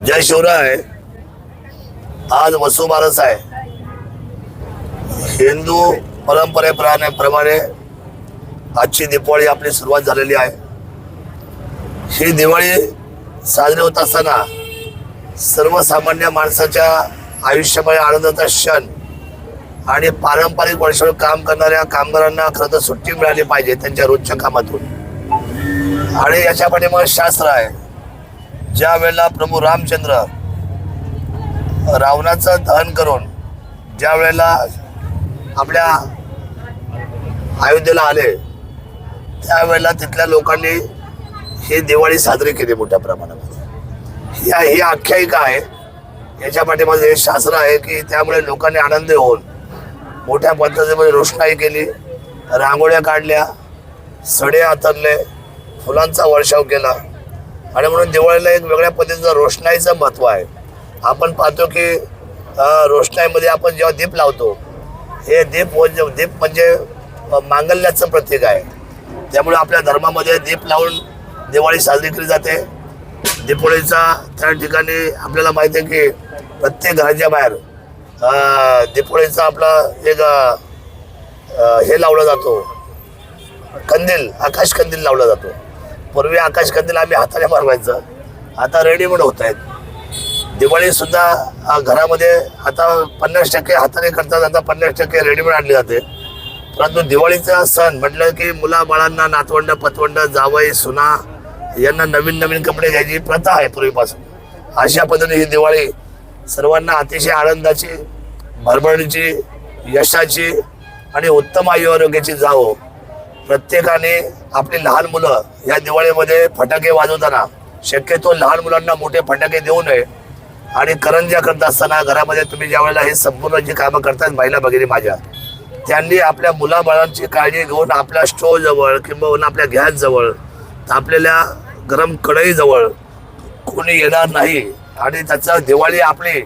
जय शिवराय. आज वसुबारस आहे. हिंदू परंपरेप्रमाणे प्रमाणे आजची दिवाळी आपली सुरुवात झालेली आहे. ही दिवाळी साजरी होत असताना सर्वसामान्य माणसाच्या आयुष्यामध्ये आनंदाचा क्षण आणि पारंपरिक वर्षावर काम करणाऱ्या कामगारांना खरं तर सुट्टी मिळाली पाहिजे त्यांच्या रोजच्या कामातून. आणि याच्या पाठीमागे शास्त्र आहे. ज्या वेळेला प्रभू रामचंद्र रावणाचं दहन करून ज्या वेळेला आपल्या अयोध्येला आले त्यावेळेला तिथल्या लोकांनी ही दिवाळी साजरी केली मोठ्या प्रमाणामध्ये. या ही आख्यायिका आहे. याच्या पाठीमागे हे शास्त्र आहे की त्यामुळे लोकांनी आनंदी होऊन मोठ्या पद्धतीमध्ये रोषणाई केली रांगोळ्या काढल्या सडे आतरले फुलांचा वर्षाव केला. आणि म्हणून दिवाळीला एक वेगळ्या पद्धतीचं रोषणाईचं महत्त्व आहे. आपण पाहतो की रोषणाईमध्ये आपण जेव्हा दीप लावतो हे दीप म्हणजे दीप म्हणजे मांगल्याचं प्रतीक आहे. त्यामुळे आपल्या धर्मामध्ये दीप लावून दिवाळी साजरी केली जाते. दिपोळीचा त्या ठिकाणी आपल्याला माहिती आहे की प्रत्येक घराच्या बाहेर अं, दिपोळीचा आपला एक हे लावला जातो. कंदील आकाश कंदील लावला जातो. पूर्वी आकाश कंदील आम्ही हाताने मारवायचं. आता रेडीमेड होत आहेत. दिवाळीसुद्धा घरामध्ये आता पन्नास टक्के हाताने करतात आता पन्नास टक्के रेडीमेड आणली जाते. परंतु दिवाळीचा सण म्हटलं की मुलाबाळांना नातवंड पतवंड जावई सुना यांना नवीन नवीन कपडे घ्यायची प्रथा आहे पूर्वीपासून. अशा पद्धतीने ही दिवाळी सर्वांना अतिशय आनंदाची भरभरणीची यशाची आणि उत्तम आयुआरोग्याची जावो. प्रत्येकाने आपली लहान मुलं या दिवाळीमध्ये फटाके वाजवताना शक्यतो लहान मुलांना मोठे फटाके देऊ नये. आणि करंज्या करत असताना घरामध्ये तुम्ही ज्या वेळेला हे संपूर्ण जी कामं करतात महिला भगिनी माझ्या त्यांनी आपल्या मुलाबाळांची काळजी घेऊन आपल्या स्टोव जवळ किंवा आपल्या गॅसजवळ तापलेल्या गरम कढईजवळ कोणी येणार नाही. आणि त्याचा दिवाळी आपली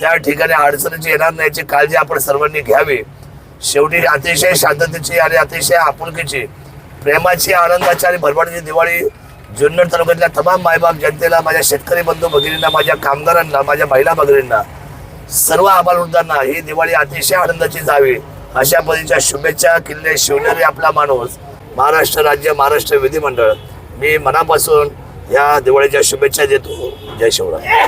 त्या ठिकाणी अडचणीची येणार नाही याची काळजी आपण सर्वांनी घ्यावी. शेवटी अतिशय शांततेची आणि अतिशय आपुलकीची प्रेमाची आनंदाची आणि भरभराटीची दिवाळी जुन्नर तालुक्यातल्या तमाम मायबाप जनतेला माझ्या शेतकरी बंधू भगिनींना माझ्या कामगारांना माझ्या महिला भगिनींना सर्व आबालवृद्धांना ही दिवाळी अतिशय आनंदाची जावी. अशा पद्धतीच्या शुभेच्छा किल्ले शिवनेरी आपला माणूस महाराष्ट्र राज्य महाराष्ट्र विधिमंडळ. मी मनापासून या दिवाळीच्या शुभेच्छा देतो. जय शिवराय.